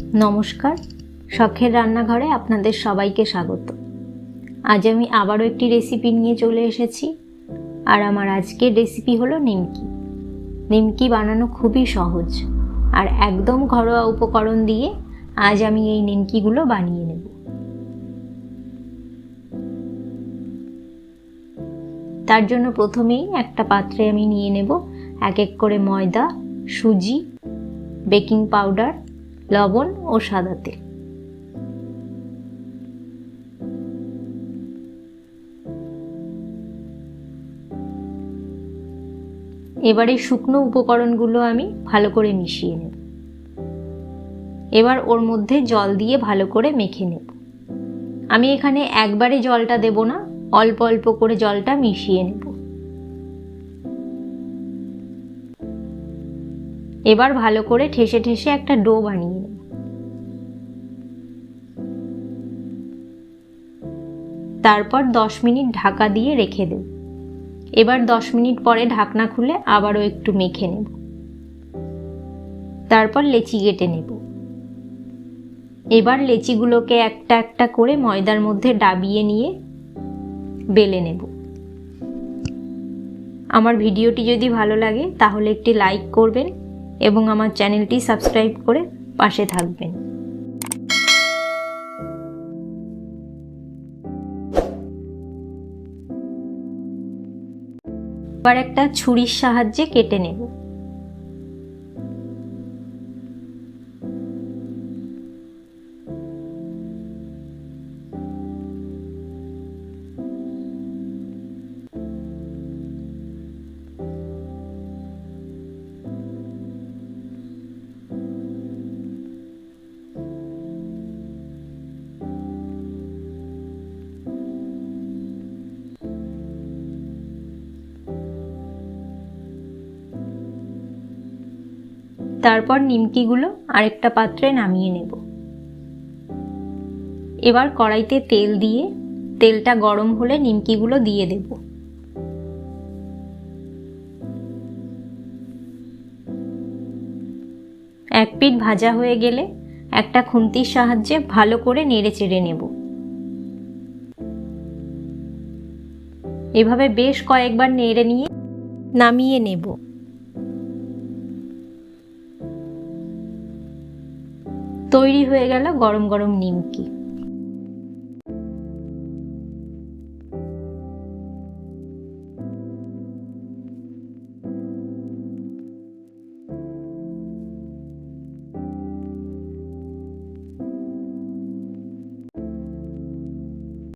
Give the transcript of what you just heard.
নমস্কার, শখের রান্নাঘরে আপনাদের সবাইকে স্বাগত। আজ আমি আবারও একটি রেসিপি নিয়ে চলে এসেছি, আর আমার আজকের রেসিপি হলো নিমকি। নিমকি বানানো খুবই সহজ, আর একদম ঘরোয়া উপকরণ দিয়ে আজ আমি এই নিমকিগুলো বানিয়ে নেব। তার জন্য প্রথমেই একটা পাত্রে আমি নিয়ে নেব এক এক করে ময়দা, সুজি, বেকিং পাউডার লবণ ও সাদা তেল। এবারে শুকনো উপকরণগুলো আমি ভালো করে মিশিয়ে নেব। এবার ওর মধ্যে জল দিয়ে ভালো করে মেখে নেব। আমি এখানে একবারে জলটা দেব না, অল্প অল্প করে জলটা মিশিয়ে নেব। এবার ভালো করে ঠেসে ঠেসে একটা ডো বানিয়ে নেব তারপর দশ মিনিট ঢাকা দিয়ে রেখে দেব এবার দশ মিনিট পরে ঢাকনা খুলে আবারও একটু মেখে নেব। তারপর লেচি কেটে নেব। এবার লেচিগুলোকে একটা একটা করে ময়দার মধ্যে ডাবিয়ে নিয়ে বেলে নেব। আমার ভিডিওটি যদি ভালো লাগে তাহলে একটি লাইক করবেন এবং আমার চ্যানেলটি সাবস্ক্রাইব করে পাশে থাকবেন। এবার একটা ছুরির সাহায্যে কেটে নেব। তারপর নিমকিগুলো আরেকটা পাত্রে নামিয়ে নেব। এবার কড়াইতে তেল দিয়ে তেলটা গরম হলে নিমকিগুলো দিয়ে দেব। এক পিঠ ভাজা হয়ে গেলে একটা খুন্তির সাহায্যে ভালো করে নেড়ে চেড়ে নেব। এভাবে বেশ কয়েকবার নেড়ে নিয়ে নামিয়ে নেব। তৈরি হয়ে গেল গরম গরম নিমকি।